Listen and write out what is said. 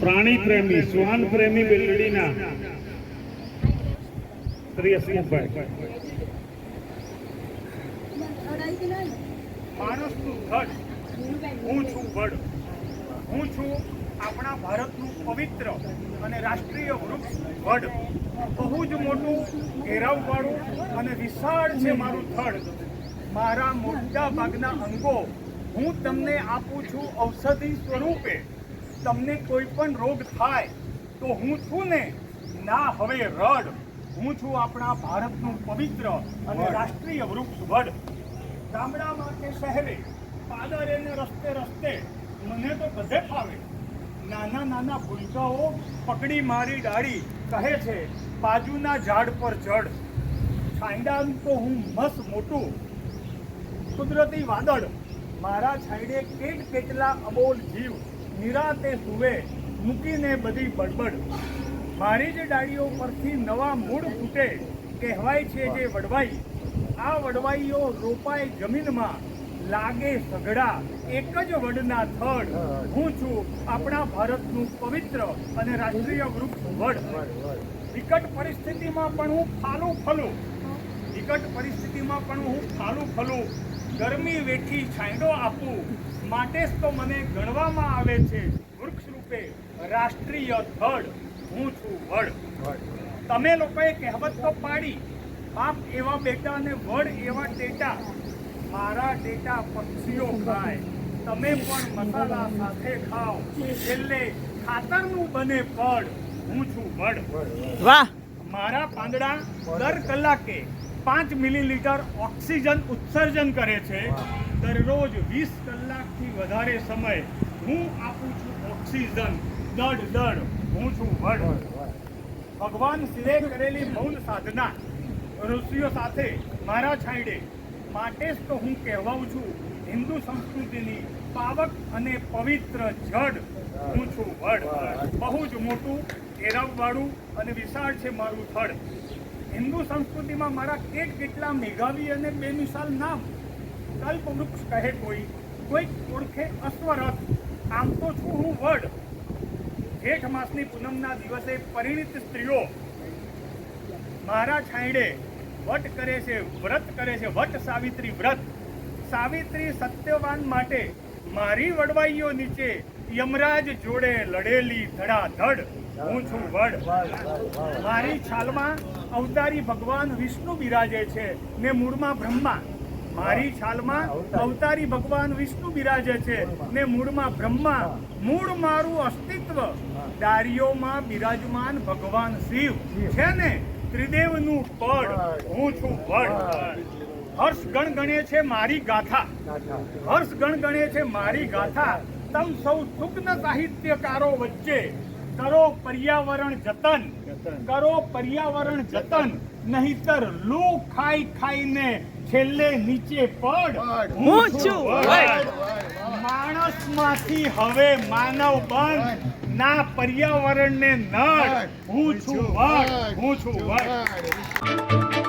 પ્રાણી પ્રેમી, શ્વાન પ્રેમી બેલડીના શ્રી હસમુખભાઈ માણસનું ધડ હું છું વડ. હું છું આપણા ભારતનું પવિત્ર અને રાષ્ટ્રીય વૃક્ષ વડ. બહુ જ મોટું ઘેરાવવાળું અને વિશાળ છે મારું થડ. મારા મોટા ભાગના અંગો હું તમને આપું છું ઔષધિ સ્વરૂપે. તમને કોઈ પણ રોગ થાય તો હું છું ને ના હવે રડ. હું છું આપણા ભારતનું પવિત્ર અને રાષ્ટ્રીય વૃક્ષ વડ. ગામડામાં કે શહેરે પાદરે ને રસ્તે રસ્તે મને તો બધે ફાવે. નાના નાના ભૂલકાઓ પકડી મારી ડાળી કહે છે બાજુના ઝાડ પર ચડ છાંયડાનું તો હું મસ્ત મોટું. કુદરતી વાદળ મારા છાંયડે કેટ કેટલા અબોલ જીવ. નિરાતે સુવે મૂકીને બધી બડબડ. મારી જ ડાળીઓ પરથી નવા મૂળ ફૂટે કહેવાય છે જે વડવાઈ. આ વડવાઈઓ રોપાય જમીનમાં લાગે સઘળા. એક જ વડના થડ. હું છું આપણા ભારતનું પવિત્ર અને રાષ્ટ્રીય વૃક્ષ વડ. વિકટ પરિસ્થિતિમાં પણ હું ફાલું ફલું. વિકટ પરિસ્થિતિમાં પણ હું ફાલું ફલું. ગરમી વેઠી છાંયડો આપું. માટે જ તો મને ગણવામાં આવે છે વૃક્ષ રૂપે રાષ્ટ્રીય ધડ. હું છું વડ. તમે લોકોએ કહેવત તો પાડી બાપ એવા બેટા અને વડ એવા ટેટા. મારા ટેટા પક્ષીઓ ખાય. તમે પણ મસાલા સાથે ખાઓ. છેલ્લે ખાતરનું બને પડ હું છું વડ. વાહ. મારા પાંદડા દર કલાકે પાંચ મિલીલીટર ઓક્સિજન ઉત્સર્જન કરે છે. દરરોજ વીસ કલાકથી વધારે સમય હું આપું છું ઓક્સિજન. દડ દડ હું છું વડ. ભગવાન શિવે કરેલી મૌન સાધના. ઋષિઓ સાથે મારા છાંયડે માટે જ તો હું કહેવાઉં છું હિન્દુ સંસ્કૃતિની પાવક અને પવિત્ર જડ. હું છું વડ. બહુ જ મોટું ઘેરાવવાળું અને વિશાળ છે મારું થડ. હિન્દુ સંસ્કૃતિમાં મારા કેટ કેટલા મેઘાવી અને બેમિસાલ નામ? કલ્પવૃક્ષ કહે કોઈ, કોઈક ઓળખે અશ્વરથ. આમ તો છું હું વડ. જેઠ માસની પૂનમના દિવસે પરિણિત સ્ત્રીઓ. મારા છાંયડે વટ કરે છે, વ્રત કરે છે, વટ સાવિત્રી વ્રત. સાવિત્રી સત્યવાન માટે મારી વડવાઈઓ નીચે યમરાજ જોડે લડેલી ધડાધડ. હું છું વડ. મારી છાલમાં અવતારી ભગવાન વિષ્ણુ બિરાજે છે ને મૂળમાં બ્રહ્મા. મારી છાલમાં અવતારી ભગવાન વિષ્ણુ બિરાજે છે ને મૂળમાં બ્રહ્મા. મૂળ મારું અસ્તિત્વ. દારીઓમાં બિરાજમાન ભગવાન શિવ છે ને ત્રિદેવનું પડ. હું છું વડ. હર્ષ ગણ ગણે છે મારી ગાથા. હર્ષ ગણ ગણે છે મારી ગાથા. તમ સૌ સુગ્ન સાહિત્યકારો વચ્ચે કરો પર્યાવરણ જતન કરો પર્યાવરણ જતન નહીતર લૂ ખાઈ ખાઈને છેલ્લે નીચે પડ. હું છું. માણસ માણસમાંથી હવે માનવ બન ના પર્યાવરણને નડ. હું છું વડ. હું છું વડ.